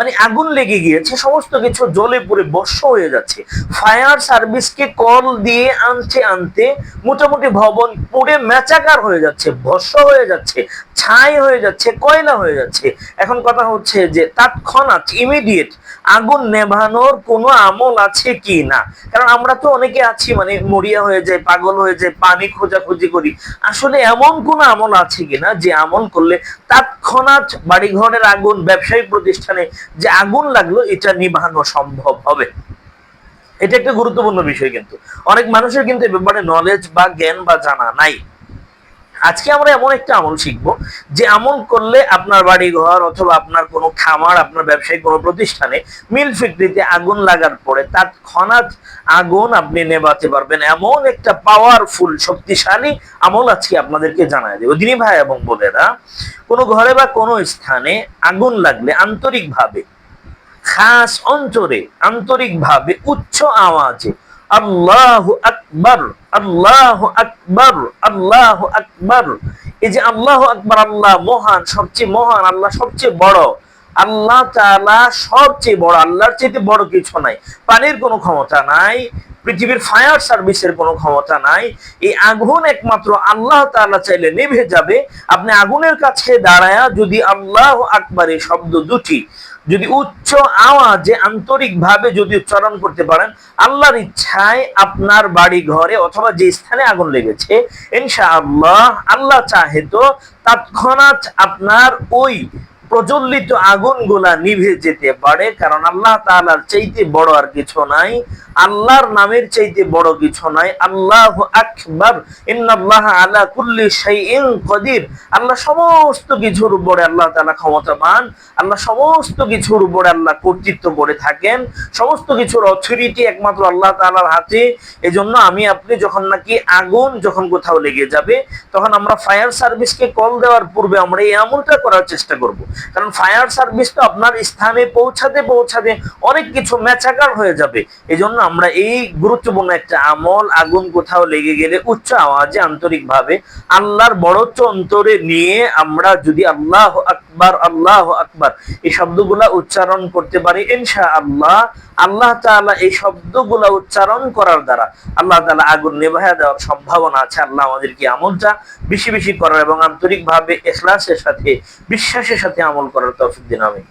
মানে আগুন লেগে গিয়েছে, সমস্ত কিছু জ্বলে পুড়ে বর্ষ হয়ে যাচ্ছে। ফায়ার সার্ভিসকে কল দিয়ে আনতে আনতে মোটামুটি ভবন পুড়ে মেচাকার হয়ে যাচ্ছে ভস্য হয়ে যাচ্ছে, ছাই হয়ে যাচ্ছে, কয়লা হয়ে যাচ্ছে। এখন কথা হচ্ছে যে তৎক্ষণাৎ ইমিডিয়েট আগুন নেভানোর কোনো আমল আছে কি না? কারণ আমরা তো অনেকে আছি মানে মরিয়া হয়ে যায়, পাগল হয়ে যায়, পানি খোঁজাখুঁজি করি। আসলে এমন কোন আমল আছে কিনা যে আমল করলে তৎক্ষণাৎ বাড়িঘরের আগুন ব্যবসায়িক প্রতিষ্ঠানে যে আগুন লাগল, এটা নিভানো সম্ভব হবে। এটা একটা গুরুত্বপূর্ণ বিষয় কিন্তু। অনেক মানুষের কিন্তু এ ব্যাপারে নলেজ বা জ্ঞান বা জানা নাই। আজকে আমরা এমন একটা আমল শিখব যে আমল করলে আপনার বাড়ি ঘর অথবা আপনার কোনো খামার, আপনার ব্যবসায়িক কোনো প্রতিষ্ঠানে মিল ফ্যাক্টরিতে আগুন লাগার পরে তৎক্ষণাৎ আগুন আপনি নেবাতে পারবেন। এমন একটা পাওয়ারফুল শক্তিশালী আমল আজকে আপনাদেরকে জানাই দেব। দিনী ভাই এবং বোনেরা, কোনো ঘরে বা কোনো স্থানে আগুন লাগলে আন্তরিকভাবে, খাস অন্তরে আন্তরিকভাবে উচ্চ আওয়াজে আল্লাহ আকবর আকবর আকবর। এই যে আল্লাহ আকবর, আল্লাহ মহান, সবচেয়ে মহান, আল্লাহ সবচেয়ে বড়। আল্লাহ তাআলা সবচেয়ে বড়, আল্লাহর চাইতে বড় কিছু নাই। পানির কোনো ক্ষমতা নাই, পৃথিবীর ফায়ার সার্ভিসের কোনো ক্ষমতা নাই। এই আগুন একমাত্র আল্লাহ তাআলা চাইলে নিভে যাবে। আপনি আগুনের কাছে দাঁড়ায়া যদি আল্লাহ আকবরের শব্দ দুটি যদি উচ্চ আওয়াজে আন্তরিক ভাবে যদি উচ্চারণ করতে পারেন, আল্লাহর ইচ্ছায় আপনার বাড়ি ঘরে অথবা যে স্থানে আগুন লেগেছে, ইনশাআল্লাহ আল্লাহ চাহে তো তৎক্ষণাৎ আপনার ওই প্রজ্বলিত আগুনগুলা নিভে যেতে পারে, কারণ আল্লাহ তাআলার চাইতে বড় আর কিছু নাই, আল্লাহর নামের চাইতে বড় কিছু নাই, আল্লাহ আকবার, ইন্নাল্লাহ আলা কুল্লি শাইইন কদির। আল্লাহ সমস্ত কিছুর উপরে আল্লাহ তাআলা ক্ষমতাবান, আল্লাহ সমস্ত কিছুর উপরে আল্লাহ কর্তৃত্ব করে থাকেন, সমস্ত কিছুর অথরিটি একমাত্র আল্লাহ তাআলার হাতে। এজন্য আমি, আপনি যখন নাকি আগুন যখন কোথাও লেগে যাবে, তখন আমরা ফায়ার সার্ভিসকে কল দেওয়ার পূর্বে আমরা এই আমলটা করার চেষ্টা করব। কারণ ফায়ার সার্ভিস তো আপনার স্থানে পৌঁছাতে পৌঁছাতে অনেক কিছু মেচাকার হয়ে যাবে। এজন্য আমরা এই গুরুত্বপূর্ণ একটা আমল, আগুন কোথাও লেগে গেলে উচ্চ আওয়াজে আন্তরিক ভাবে আল্লাহর বড়চ্চ অন্তরে নিয়ে আমরা যদি আল্লাহ আকবার আল্লাহ আকবার এই শব্দগুলা উচ্চারণ করতে পারি ইনশা আল্লাহ আল্লাহ তাআলা এই শব্দগুলা উচ্চারণ করার দ্বারা আল্লাহ তালা আগুন নেভায়া দেওয়ার সম্ভাবনা আছে। আল্লাহ আমাদেরকে আমলটা বেশি বেশি করার এবং আন্তরিকভাবে এখলাসের সাথে, বিশ্বাসের সাথে আমল করার তৌফিক দিন আমি